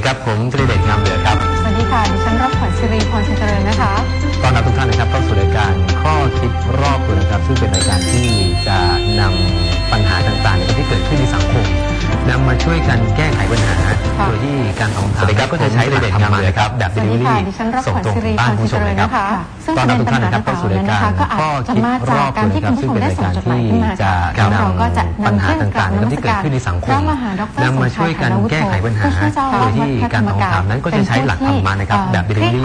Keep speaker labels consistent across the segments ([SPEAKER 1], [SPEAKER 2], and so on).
[SPEAKER 1] ีครับ ผมธนเดชงามเดือครับ
[SPEAKER 2] สวัสดีค่ะ ดิฉันรับขวัญสิรีพรชัยเจริญนะคะ
[SPEAKER 1] ตอนนับทุกท่านนะครับเข้าสู่รายการข้อคิดรอบตัวนะครับ ซึ่งเป็นรายการที่จะนำปัญหาต่างๆที่เกิดขึ้นในสังคมนำมาช่วยกันแก้ไขปัญหาโดยที่การออกทางก็จะใช้เดชงามเลยครับ แบบ
[SPEAKER 2] เดลิเลี่
[SPEAKER 1] ส่งตรงบ้านผู้
[SPEAKER 2] ช
[SPEAKER 1] มเลครับ
[SPEAKER 2] ซึ่ซึ่งประเด็นปัญหาต่า
[SPEAKER 1] ง
[SPEAKER 2] ๆนั้นนะคะก็อาจจะมาจากการที่คุณผู้ชมได้ส่งจดหมายขึ้นมา
[SPEAKER 1] จะ
[SPEAKER 2] เราก็จะนำขึ้นกราบนมัส
[SPEAKER 1] กา
[SPEAKER 2] รพระมหาดร
[SPEAKER 1] สมชายกันแก้ไขปัญหาโดยที่การตอบถามนั้นก็จะใช้หลักธรรมะนะครับแบบเด
[SPEAKER 2] ลิเวอรี่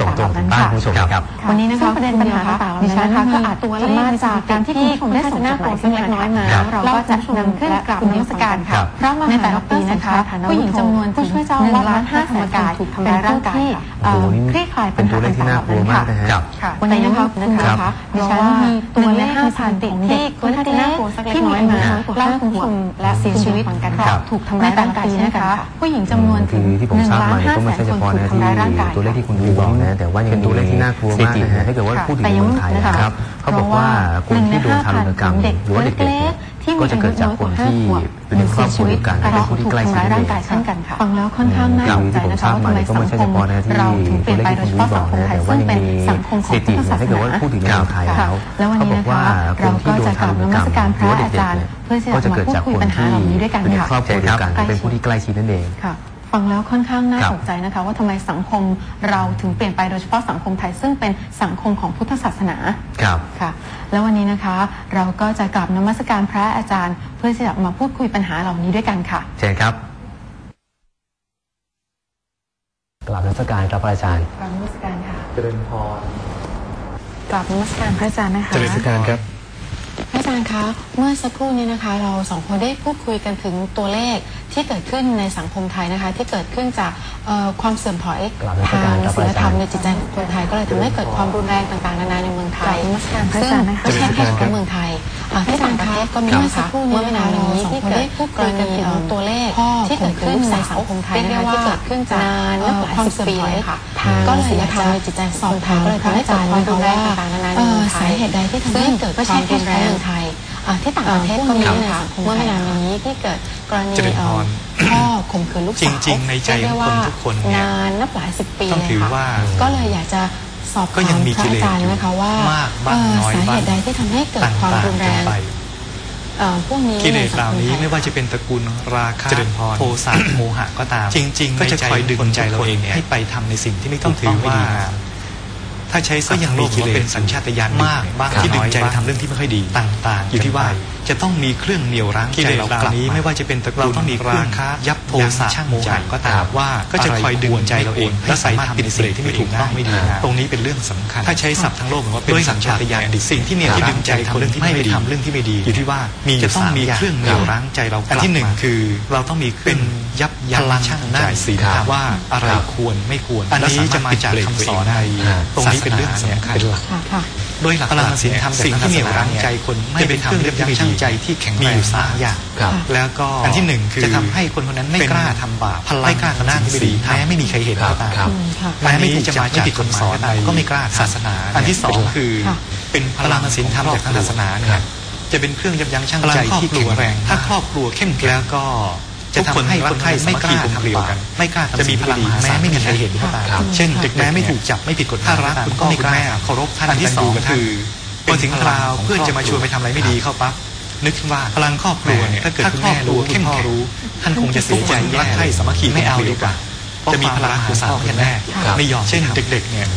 [SPEAKER 1] ส่ง
[SPEAKER 2] ต
[SPEAKER 1] รงถึงบ้านผู้ชมครับ
[SPEAKER 2] วันนี้นะคะประเด็นปัญหาต่างๆนั้นนะคะก็อาจตัวเลขมาจากการที่คุณผู้ได้ส่งจดหมายซึ่งเล็กน้อยมาเราก็จะนำขึ้นกลับนมัสการ
[SPEAKER 1] ค่ะ
[SPEAKER 2] พระมหาดรปีนะคะผู้หญิงจำนวนผู้ช่วยเจ้าอาวาสห้าธรรมกายถูกทำร้ายร่างกายคลี่คลายปัญหา
[SPEAKER 1] ต่า
[SPEAKER 2] งๆนั้นค่ะ
[SPEAKER 1] ครับ
[SPEAKER 2] ค่ะวันนี้นะคะคุณ
[SPEAKER 1] นะ
[SPEAKER 2] คะดิฉันมีตัวเลขสันติดที่คุณท่าน่ากลัวสักเล็กน้อยมาเล่าคุณผู้และเสียชีวิตกัน
[SPEAKER 1] ค่ะ
[SPEAKER 2] ถูกทำร้ายร่างกายนะคะผู้หญิงจำนวนถึงหนึ่งล้านห้าแสนคนถูก
[SPEAKER 1] ทำ
[SPEAKER 2] ร้ายร่างกาย
[SPEAKER 1] ตัวเลขที่คุณดูบอกนะแต่ว่ายังเป็นตัวเลขที่น่ากลัวมากนะถ้าเกิดว่าพูดถึงเมืไทยนะครับเขาบอกว่าคนที่โดนทารุณกรรมหรือว่าเด็ก ก็จะเกิดจากคนที่เป็นครอบครัวเดียวกันเป็นผู้ที่ใกล้ชิด
[SPEAKER 2] กายเช่นกันค่ะฟังแล้วค่อนข้างน่าสนใจนะคะว่าทำไมสังคมเราถึงเปลี่ยนไปโดยเฉพาะสังคมไทยซึ่งเป็นสังคมของพุทธศาสนา
[SPEAKER 1] ค่ะแล้ว
[SPEAKER 2] วันนี้นะคะเราก็จะกลับนมัสการพระอาจารย์ เพื่อจะมาพูดคุยปัญหาเหล่านี้ด้วยกันค่ะ
[SPEAKER 1] เป็น
[SPEAKER 2] ค
[SPEAKER 1] รอบครัวเดียวกันเป็นผู้ที่ใกล้ชิดนั่นเอง
[SPEAKER 2] ค่ะ ฟังแล้วค่อนข้างน่าตกใจนะคะ ว่าทำไมสังคมเราถึงเปลี่ยนไปโดยเฉพาะสังคมไทยซึ่งเป็นสังคมของพุทธศาสนา
[SPEAKER 1] ครับ
[SPEAKER 2] ค่ะ แล้ววันนี้นะคะ เราก็จะกลับนมัสการพระอาจารย์ เพื่อที่จะมาพูดคุยปัญหาเหล่านี้ด้วยกันค่ะ
[SPEAKER 1] เชิครับกลับนมัสการครับพระอาจารย์
[SPEAKER 2] กลับนมัสการค่ะ
[SPEAKER 1] เจริญพร
[SPEAKER 2] กลับนมัสการพระอาจารย์นะคะ
[SPEAKER 1] เจริญสการครับ
[SPEAKER 2] พระอาจารย์คะ เมื่อสักครู่นี้นะคะ เราสองคนได้พูดคุยกันถึงตัวเลข ที่เกิดขึ้นในสังคมไทยนะคะ ที่เกิดขึ้นจากความเสื่อมถอยทางศีลธรรมในจิตใจของคนไทย ก็เลยทำให้เกิดความรุนแรงต่างๆนานาในเมืองไทยซึ่งไม่ใช่แค่ของเมืองไทยที่ต่างประเทศก็มีนะคะเมื่อไม่นานนี้ที่เกิดผู้กรณีตัวเลขที่เกิดขึ้นในสังคมไทยนะคะที่เกิดขึ้นจากความเสื่อมถอยค่ะก็เลย
[SPEAKER 3] ศิลธรรมในจิตใจ
[SPEAKER 2] สองทาง
[SPEAKER 3] ก็เลยทำให้เกิดความรุนแรงต่างๆนานาใน
[SPEAKER 2] เมือ
[SPEAKER 3] งไทย
[SPEAKER 2] สาเหตุใดที่ทำให้เกิดความรุนแรง
[SPEAKER 3] เมือ
[SPEAKER 2] ง
[SPEAKER 3] ไทย
[SPEAKER 2] ที่ต่างประเทศก็มีนะคะเมื่อไม่นานนี้ที่เกิด กรณีพ่อข่มขืนลูกสาว
[SPEAKER 4] จริง ๆ ในใจของคนทุกคนนา
[SPEAKER 2] นนับหลายสิบปี
[SPEAKER 4] ต้องถือว่า
[SPEAKER 2] ก็เลยอยากจะสอบถามพระอาจารย์นะคะว่ามา
[SPEAKER 4] กน้อย
[SPEAKER 2] สาเหตุใดที่ทำให้เกิดความรุนแรงพวกนี้
[SPEAKER 4] กิเลสเหล่านี้
[SPEAKER 2] ไม่
[SPEAKER 4] ว่าจะเป็นตระกูลราคะโทสะโมหะก็ตาม
[SPEAKER 5] จริง ๆ
[SPEAKER 4] ก็จะคอยดึงใจเราเองให้ไปทำในสิ่งที่ไม่
[SPEAKER 5] ต้อ
[SPEAKER 4] ง
[SPEAKER 5] ถือว่า
[SPEAKER 4] ถ้าใช้
[SPEAKER 5] ก็ยังมี
[SPEAKER 4] กิ
[SPEAKER 5] เลส
[SPEAKER 4] เป็นสัญชาตญาณ
[SPEAKER 5] มากบ้าง
[SPEAKER 4] ที่
[SPEAKER 5] ดึงใจทำเรื่องที่ไม่ค่อยดี
[SPEAKER 4] ต่าง ๆ
[SPEAKER 5] อยู่ที่ว่า
[SPEAKER 4] จะต้องมีเครื่องเหนี่ยวรั้งใจ
[SPEAKER 5] เราก
[SPEAKER 4] ลับ
[SPEAKER 5] นี้ไม่ว่าจะเป็นตะก
[SPEAKER 4] รุนต้องมีรา
[SPEAKER 5] คา
[SPEAKER 4] ยับโทสะโมหะก็ตามว่า
[SPEAKER 5] ก็จะคอยดึงใจเราเอง
[SPEAKER 4] และสามารถ
[SPEAKER 5] ปิ
[SPEAKER 4] ดสิ่งที่ไม่ถูกต้องไม่ดีตรงนี้เป็นเรื่องสำคัญ ถ้าใช้ศัพท์ทั้งโลกเหมือนว่าเป็นสัญชาตญาณ
[SPEAKER 5] ดิ
[SPEAKER 4] สิ่งที่เหนี่ย
[SPEAKER 5] ที่ดึ
[SPEAKER 4] งใจ
[SPEAKER 5] ทำเรื่องที่ไม่ดี
[SPEAKER 4] ทำเรื่องที่ไม่ดี
[SPEAKER 5] อยู่ที่ว่ามี
[SPEAKER 4] จะต้อง
[SPEAKER 5] มี
[SPEAKER 4] เครื่องเหนี่ยวรั้งใจเรากลับอัน
[SPEAKER 5] ที่หนึ่งคือ
[SPEAKER 4] เราต้องมีเป็นยับ ยังช่างนั่
[SPEAKER 5] นศีล
[SPEAKER 4] ว่าอะไร
[SPEAKER 5] ค
[SPEAKER 4] วรไม่ควร
[SPEAKER 5] อันนี้จะมาจากคำสอนใน
[SPEAKER 4] ตรงนี้เป็นเรื่องสำคัญ
[SPEAKER 5] เป็นหลัก
[SPEAKER 4] ยหลัก
[SPEAKER 5] พลังศีลทำ
[SPEAKER 4] สิ่งที่เหนี่ยวรั้งใจคนไม่
[SPEAKER 5] เป็
[SPEAKER 4] น
[SPEAKER 5] เครื่อง
[SPEAKER 4] ยบ
[SPEAKER 5] ยังช่า
[SPEAKER 4] งใจที่แข็งแรงสา
[SPEAKER 5] ม
[SPEAKER 4] อย่างแล้วก็
[SPEAKER 5] อันที่หนึ่งคือ
[SPEAKER 4] จะทำให้คนคนนั้นไม่กล้าทำบาปไม่กล้าทำสิ่งไม่ดีแม้ไม่มีใครเห็นก็ตามแม้ไม่ที่จะมาจากคำสอนก็ไม่กล้า
[SPEAKER 5] ศาสนา
[SPEAKER 4] อันที่สองคือเป็นพลังสิ่ธรรมจากศาสนาเนี่ยจะเป็นเครื่องยับยั้งชั่งใจที่แข็งแรงถ้าครอบครัวเข้มแข็งแล้วก็ จะ
[SPEAKER 5] ทำ
[SPEAKER 4] ให้คนไข้ไม่กล้าทำบาปไม่กล้าทำ
[SPEAKER 5] จะมีพลัง
[SPEAKER 4] แม้ไม่มีใครเห็นก็ตามเช่นแม้ไม่ถูกจับไม่ผิดกฎหมาย
[SPEAKER 5] ถ้ารักคุณพ่อคุณแม่
[SPEAKER 4] เคารพท่าน
[SPEAKER 5] ที่สองคือ
[SPEAKER 4] พอถึงคราวเพื่อนจะมาชวนไปทำอะไรไม่ดีเข้าปั๊บนึกว่า
[SPEAKER 5] พลังครอบครัวเนี่ย
[SPEAKER 4] ถ้าเกิดคุณแม่
[SPEAKER 5] รู้เข้ม
[SPEAKER 4] พ่อรู้ ท่านคงจะเสียใจรักใคร่สามัคคี
[SPEAKER 5] ไม่เอาดีกว่า
[SPEAKER 4] จะมีพลังของสาวกันแน่ไม่ยอมเช่นเด็ก ๆ เนี่ย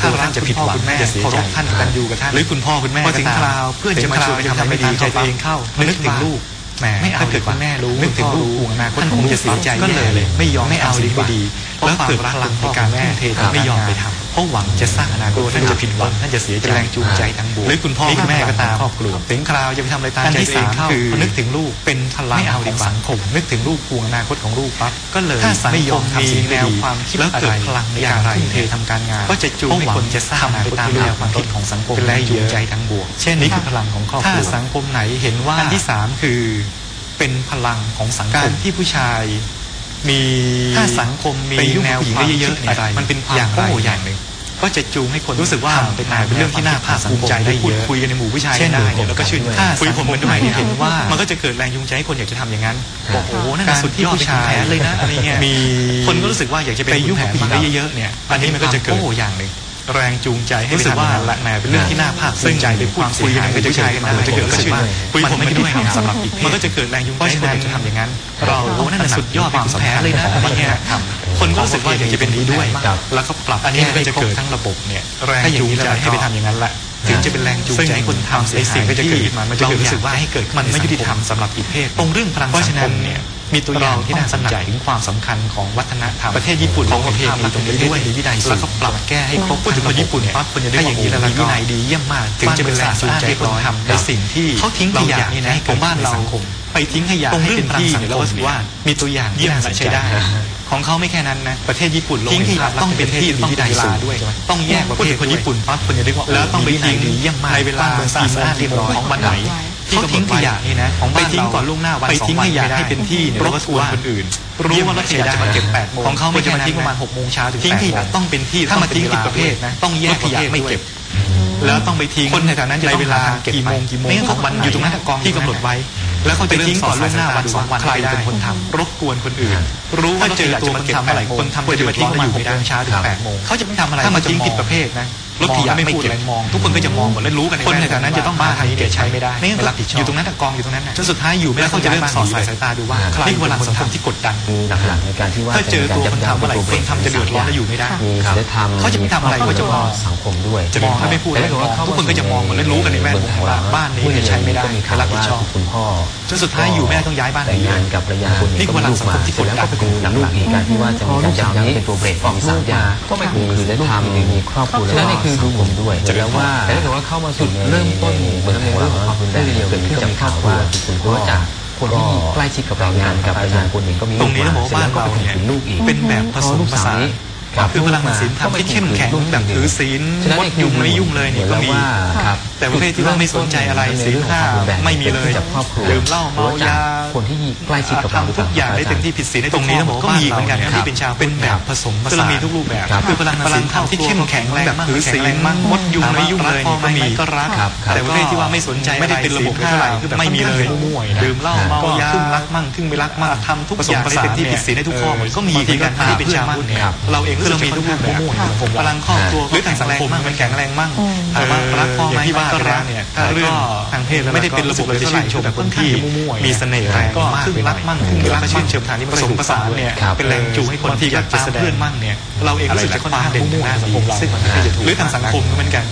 [SPEAKER 4] ถ้ารักจะผิดหวัง
[SPEAKER 5] แม่
[SPEAKER 4] เคารพท่านกันอยู่กับท่าน
[SPEAKER 5] หรือคุณพ่อคุณแม่
[SPEAKER 4] พอถึงคราวเพื่อนจะมาชวนไปทำไม่ดี
[SPEAKER 5] เข้
[SPEAKER 4] เองเข้า
[SPEAKER 5] นึ
[SPEAKER 4] ก
[SPEAKER 5] ถึ
[SPEAKER 4] งลูก แหมถ้าเกิดคุณแม่รู้
[SPEAKER 5] นึกถึงรู้
[SPEAKER 4] ห่วงอนาคคงจะเสียใจ
[SPEAKER 5] ก็เลย
[SPEAKER 4] ไม่ยอม
[SPEAKER 5] ไม่เอาดี
[SPEAKER 4] ไม่ดี
[SPEAKER 5] แล้
[SPEAKER 4] วเกิดพลังในการแม่เทไม่ยอมไปทำ เพราะหวังจะสร้างอนาคตท่านจะผิดหวังท่านจะเสียใจแรงจูงใจทั้งบวก
[SPEAKER 5] หรือคุณพ่อคุณแม่ก็ตาม
[SPEAKER 4] ครอบครัวถึงคราวจะไปทำอะไรตามใจตัวเองเข้านึกถึงลูกเป็นพลัง
[SPEAKER 5] เอาดี
[SPEAKER 4] สังคม นึกถึงลูกห่วงอนาคตของลูกปั๊บก็เลยไม่ยอมทำสิ่แนวความคิด
[SPEAKER 5] แล้วเกิดพลังในการ
[SPEAKER 4] ทุ่มเททำการงาน
[SPEAKER 5] ก็จะจูงให้คนจะสร้าง
[SPEAKER 4] ไปตามแนวความคิดของสังคม
[SPEAKER 5] แรง
[SPEAKER 4] จูงใจทั้งบวก เช่นนี้คือพลังของครอบครัวถ้าสังคมไหนเห็นว่าที่สามคือเป็นพลังของสังคมที่ผู้ชายางไร
[SPEAKER 5] โง่อย่างหนึ่ง
[SPEAKER 1] ค
[SPEAKER 4] ก็จะจูงให้คนรู้สึกว่าเป็นนายเป็นเรื่องที่น่าภาคภูมิใจได้พูดคุยกันในหมู่ผู้ชาย
[SPEAKER 5] เช่น
[SPEAKER 4] ได้
[SPEAKER 5] ผม
[SPEAKER 4] เนี่ยแล้วก็ชื่น
[SPEAKER 5] ด้วย
[SPEAKER 4] ถ้าคุยผมกันด้วยเนี่ย
[SPEAKER 5] เห็
[SPEAKER 4] เห็
[SPEAKER 5] น
[SPEAKER 4] น
[SPEAKER 5] ว่า
[SPEAKER 4] ว่ามันก็จะเกิดแรงจูงใจให้คนอยากจะทำอย่างนั้นบอกโอ้โหนั่น
[SPEAKER 5] การ
[SPEAKER 4] น่ะสุดยอด
[SPEAKER 5] ที่
[SPEAKER 4] เป็น
[SPEAKER 5] ผู้ชาย
[SPEAKER 4] แผนเลยนะอะไรเงี้ย
[SPEAKER 5] มี
[SPEAKER 4] คนก็รู้สึกว่าอยากจะไปยุ่งกับผู้หญิงได้เยอะๆเนี่ยอันนี้มันก็จะเกิดโอ้อย่างหนึ่ง แรงจูงใจให้รู้สึกว่าละแหมเป็นเรื่องที่น่าภาคภูมิใจไปพูดคุยกันก็จะเกิดกันจะเกิดก็ชื่นคุยผมกันด้วยเนี่ยสำหรับอีกมันก็จะเกิดแรงจูงใจให้คนอยากจะทำอย่างนั้น เราโอ้นั่นน่ะสุดยอดเป็นแผนเลยนะอะไรเงี้ยคนก็รู้สึกว่าอยากจะเป็นนี้ด้วย
[SPEAKER 1] ครับ
[SPEAKER 4] แล้วก็ปรับอันนี้มันก็จะเกิดทั้งระบบเนี่ยแรงจูงใจให้ไปทำอย่างนั้นแหละถึงจะเป็นแรงจูงใจให้คนทำในสิ่งก็จะเกิดขึ้นมามันจะเกิดรู้สึกว่าให้เกิดมันไม่ยุติธรรมสำหรับอีกเพศตรงเรื่องพลังสังคมเนี่ย มีตัวอย่างที่น่าสนใจถึงความสำคัญของวัฒนธรรมประเทศญี่ปุ่นของประเพณีตรงนี้ด้วยวินัยแล้วก็ปรับแก้ให้ครบพูดถึงคนญี่ปุ่นเนี่ยถ้าอย่างนี้แล้วเราวินัยดีเยี่ยมมากถึงจะเป็นแรงจูงใจให้คนทำในสิ่งที่เขาทิ้งขยะนี่นะของบ้านเราไปทิ้งขยะตรงเรื่องที่เนี่ยเราก็ถือว่ามีตัวอย่างเยี่ยมใช้ได้ของเขาไม่แค่นั้นนะประเทศญี่ปุ่นทิ้งขยะต้องเป็นที่ต้องวินัยด้วยต้องแยกประเภทคนญี่ปุ่นปั๊บคนจะเรียกว่าแล้วต้องไปทิ้งเยี่ยมมากในเวลากี่โมงกี่โมงของวันไหน ที่เขาทิ้งขยะนี่นะของไปทิ้งก่อนล่วงหน้าวันไปทิ้งขยะให้เป็นที่เนี่ยรบกวนคนอื่นรู้ว่ารถขยะจะมาเก็บ8โมงของเขาไม่จะมาทิ้งประมาณ6โมงเช้าถึงทิ้งขยะต้องเป็นที่ถ้ามาทิ้งผิดประเภทนะต้องแยกขยะไม่เก็บแล้วต้องไปทิ้งคนในแถวนั้นจะในเวลากี่โมงกี่โมงของวันอยู่ตรงนั้นกองที่กำหนดไว้ แล้วเขาจะทิ้งก่อนล่วงหน้าวันสองวันใครเป็นคนทำรบกวนคนอื่น รู้ว่าเจอตัวคนทำอะไรคนทำควรจะมาทิ้งประมาณหกโมงเช้าถึงแปดโมงเขาจะไม่ทำอะไรถ้ามาทิ้งผิดประเภทนะ รถขยะไม่พูดอะไรมอง ทุกคนก็จะมองหมดแล้วรู้กันคนในแถวนั้นจะต้องบ้าทางนี้เดี๋ยวใช้ไม่ได้ไม่รับผิดชอบอยู่ตรงนั้นกองอยู่ตรงนั้นจนสุดท้ายอยู่ไม่ได้เขาจะเริ่มสอดสายสายตาดูว่าใครเป็นพลังสังคมที่กดดัน
[SPEAKER 1] มีหลักๆในการที่ว่า
[SPEAKER 4] ถ้าเจอตัวคนทำอะไรคนทำจะเดือดร้อนและอยู่ไม่ได้
[SPEAKER 1] มีศีลธรรม
[SPEAKER 4] เขาจะไม่ทำอะไรเขาจะมอง
[SPEAKER 1] สังคมด้วย
[SPEAKER 4] จะมองแล้วไม่พูดอะไรมองทุกคนก็จะมองหมดแล้วรู้กันในแวดวงว่าบ้านนี้เนี่ยใช้ไม่ได้
[SPEAKER 1] ก็มี
[SPEAKER 4] ใคร
[SPEAKER 1] ข่าว
[SPEAKER 4] รับผิด
[SPEAKER 1] ว่า
[SPEAKER 4] ชอบ
[SPEAKER 1] คุณพ่อ
[SPEAKER 4] จนสุดท้ายอยู่ไม่ได้ต้องย้ายบ้านห
[SPEAKER 1] แต่ง
[SPEAKER 4] นี
[SPEAKER 1] งานกับภรรยาคนห
[SPEAKER 4] นี่คือพลังสังคมที่กดดัน
[SPEAKER 1] แล้วก็เป็นหลักๆในการที่ว่าจะมีการยับยั้งเป็นตัวเบรกมีสามอย่างก็ไม่มีศีลธรรมมีครอบครัวแล้วนี่คือดูผมด้วยแล้วว่าแต่ถ้าเกิดว่าเข้ามาสู่เริ่มต้นเมืองของเราคุณได้เรียนเกิดขึ้นจากครอบครัวคุณพ่อจากคนที่ใกล้ชิดกับเรางานกับภรรยาคนหนึ่งก็มี
[SPEAKER 4] ตรงนี้ต้องบอกว่าบ้านเราเนี่ย
[SPEAKER 1] ลูกอีก
[SPEAKER 4] เป็นแบบผสมผสานคือพลังศีลธรรมที่เข้มแข็งแบบถือศีลงดยุ่งไม่ยุ่งเลยเนี่ยก็มี
[SPEAKER 1] ครับ
[SPEAKER 4] แต่ประเภทที่ว่าไม่สนใจอะไรศีลห้าไม่มีเลย
[SPEAKER 1] จากครอบครัว
[SPEAKER 4] ดื่มเหล้าเมายา
[SPEAKER 1] คนที่ใกล้ชิดกับเรา
[SPEAKER 4] ทำทุกอย่างได้เต็มที่ผิดศีลในตรงนี้ต้องบอกว่าก็มีเหมือนกันที่เป็นชาวเป็นแบบผสมผสานมีทุกรูปแบบคือพลังศีลธรรมที่เข้มแข็งแบบถือศีลมั่งงดยุ่งไม่ยุ่งเลยนี่ก็มีก็รัก
[SPEAKER 1] ครับครับ
[SPEAKER 4] แต่ประเภทที่ว่าไม่สนใจไม่ได้เป็นระบบเท่าไหร่คือแบบไม่มีเลยดื่มเหล้าเมายาครึ่งรักมั่งครึ่งไม่รักมั่งทำทุกอย่างได้เต็มที่ผิดศีลในทุกข้อหมดก็มีที่กันที่เป็นชาวพุทธเนี่ยเราเองก็เรามีทุกรูปแบบพลังครอบครัวหรือทางสังคมมันแข็งแรงมั่งถามว่ารักพ่อไหมที่ว่าก็รักเนี่ยถ้าเรื่องทางเพศไม่ได้เป็นระบบเราจะชื่นชมคนที่มีเสน่ห์แรงก็ครึ่งรักมั่งครึ่งไม่รักชื่นชมทางนี้ผสมผสานเนี่ยเป็นแรงจูงให้คนที่อยากจะแสดงเพื่อนมั่งเนี่ยเราเองรู้สึกจะค่อนข้างเด่นทางด้านนี้ซึ่งมันไม่ได้จะถูกหรือทางสังคมก็เหมือนกัน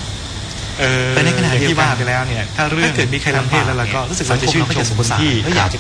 [SPEAKER 4] แต่ในขณะที่ว่าไปแล้วเนี่ยถ้าเรื่องเกิดมีใครทำเพศแล้วเราก็รู้สึกเราจะชื่นชมคนที่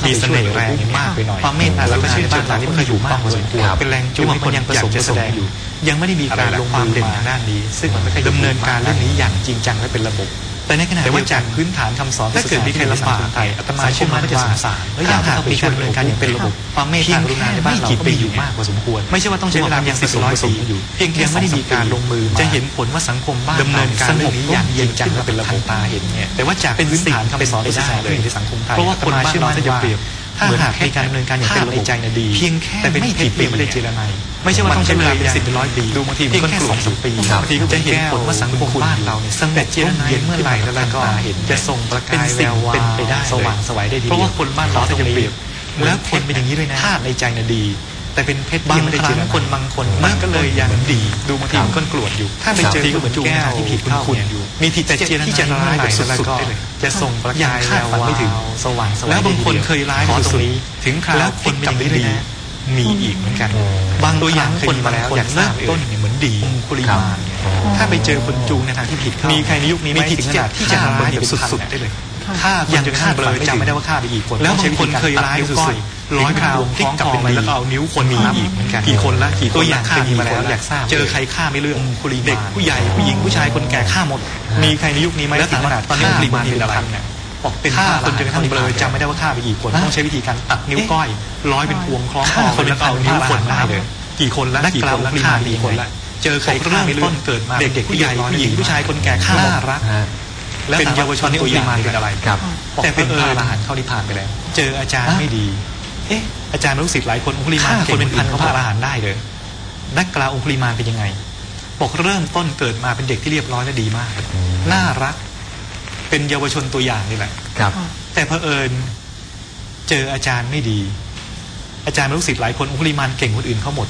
[SPEAKER 4] มีเสน่ห์แรงมากไปหน่อยความเมตตาแล้วก็ชื่นชมทางที่มันเคยอยู่มากพอสมควรเป็นแรงจูงให้คนยังอยากจะแสดงอยู่ ยังไม่ได้มีการลงมือเด่นทางด้านนี้ ซึ่งมันไม่เคยดำเนินการเรื่องนี้อย่างจริงจังและเป็นระบบ แต่ในขณะแต่ว่าจากพื้นฐานคำสอนถ้าเกิดมีใครลำบากไทยอาตมาเชื่อมั่นว่าแล้วอยากหากมีการดำเนินการอย่างเป็นระบบความเมตตากรุณาในบ้านเราก็มีอยู่มากพอสมควร ไม่ใช่ว่าต้องใช้เวลาเพียงสิบร้อยปีอยู่เพียงแค่ไม่ได้มีการลงมือจะเห็นผลว่าสังคมบ้านดำเนินการเรื่องนี้อย่างจริงจังและเป็นระบบตาเห็นเนี่ยแต่ว่าจากพื้นฐานคำสอนที่ได้เลยในสังคมไทยเพราะว่าคนเชื่อมั่นจะเปรียบ ถ้าหากมีการดำเนินการอย่างเป็นระบบใจนะดี เพียงแค่แต่เป็นไม่กี่ปีไม่ได้เจรนายไม่ใช่ว่าต้องใช้เวลาเป็นสิบเป็นร้อยปีดูบางทีเพียงแค่สองสามปีบางทีก็จะเห็นผลว่าสังคมบ้านเราเนี่ยสงบเจรนายเมื่อไหร่แล้วก็เห็นจะส่งประกายแวววาวเป็นไปได้สว่างสวัยได้ดีเพราะว่าคนบ้านเราจะเปรียบแล้วคนเป็นอย่างนี้ด้วยนะธาตุในใจน่ะดี แต่เป็นเพชรบางครั้งคนบางคนมันก็เลยยังดีดูบางทีมันก็กลวดอยู่ ถ้าไปเจอก็เหมือนจูงที่ผิดเข้าเนี่ยมีทีแต่เจรที่จะร้ายแบบสุดๆได้เลยจะส่งประกายแวววาวไม่ถึงสว่างสวัยแล้วบางคนเคยร้ายขอตรงนี้ถึงคราวแล้วคนเป็นอย่างนี้ดีมีอีกเหมือนกัน บางตัวอย่างคนมาแล้วอยากทราบต้นเนี่ยเหมือนดีคุริมาเนี่ยถ้าไปเจอคนจูงในทางที่ผิดเข้ามีใครในยุคนี้ไม่ถึงขนาดที่จะร้ายแบบสุดๆได้เลย ฆ่าอย่างฆ่าเบลอจำไม่ได้ว่าฆ่าไปกี่คนแล้วบางคนเคยร้ายสุดๆร้อยคราวพลิกกลับเป็นแล้วก็เอานิ้วคนมีอีกเหมือนกันกี่คนละกี่ตัวอย่างฆ่ามีมาแล้วอยากทราบเจอใครฆ่าไม่เลือกเด็กผู้ใหญ่ผู้หญิงผู้ชายคนแก่ฆ่าหมด มีใครในยุคนี้ไหมแล้วถึงขนาดตอนนี้ปริมาณเป็นพันเนี่ยบอกเป็นฆ่าคนจนกระทั่งเบลอจำไม่ได้ว่าฆ่าไปกี่คนต้องใช้วิธีการตัดนิ้วก้อย ร้อยเป็นพวงคล้องคอคนแล้วก็เอานิ้วคนได้เลยกี่คนละกี่คนละฆ่ากี่คนละเจอใครฆ่าไม่เลือกเกิดมาเด็กๆผู้ใหญ่ผู้หญิงผู้ชายคนแก่ฆ่าน่ารักแล้ว เป็นเยาวชนที่ตัวอย่านเป็นอะไร
[SPEAKER 1] ครับ
[SPEAKER 4] แต่เป็นพระอรหันต์เข้านิพพานไปแล้ว เจออาจารย์ไม่ดี เอ๊ะอาจารย์ลูกศิษย์หลายคนองคุลิมานคนเป็นพันเขาพระอรหันต์ได้เลยนักกล่าองคุลิมานเป็นยังไงบอกเริ่มต้นเกิดมาเป็นเด็กที่เรียบร้อยและดีมาก น่ารัก เป็นเยาวชนตัวอย่างนี่แหละ
[SPEAKER 1] ครับ
[SPEAKER 4] แต่เพอเอิญเจออาจารย์ไม่ดี อาจารย์ลูกศิษย์หลายคนองคุลิมานเก่งคนอื่นเขาหมด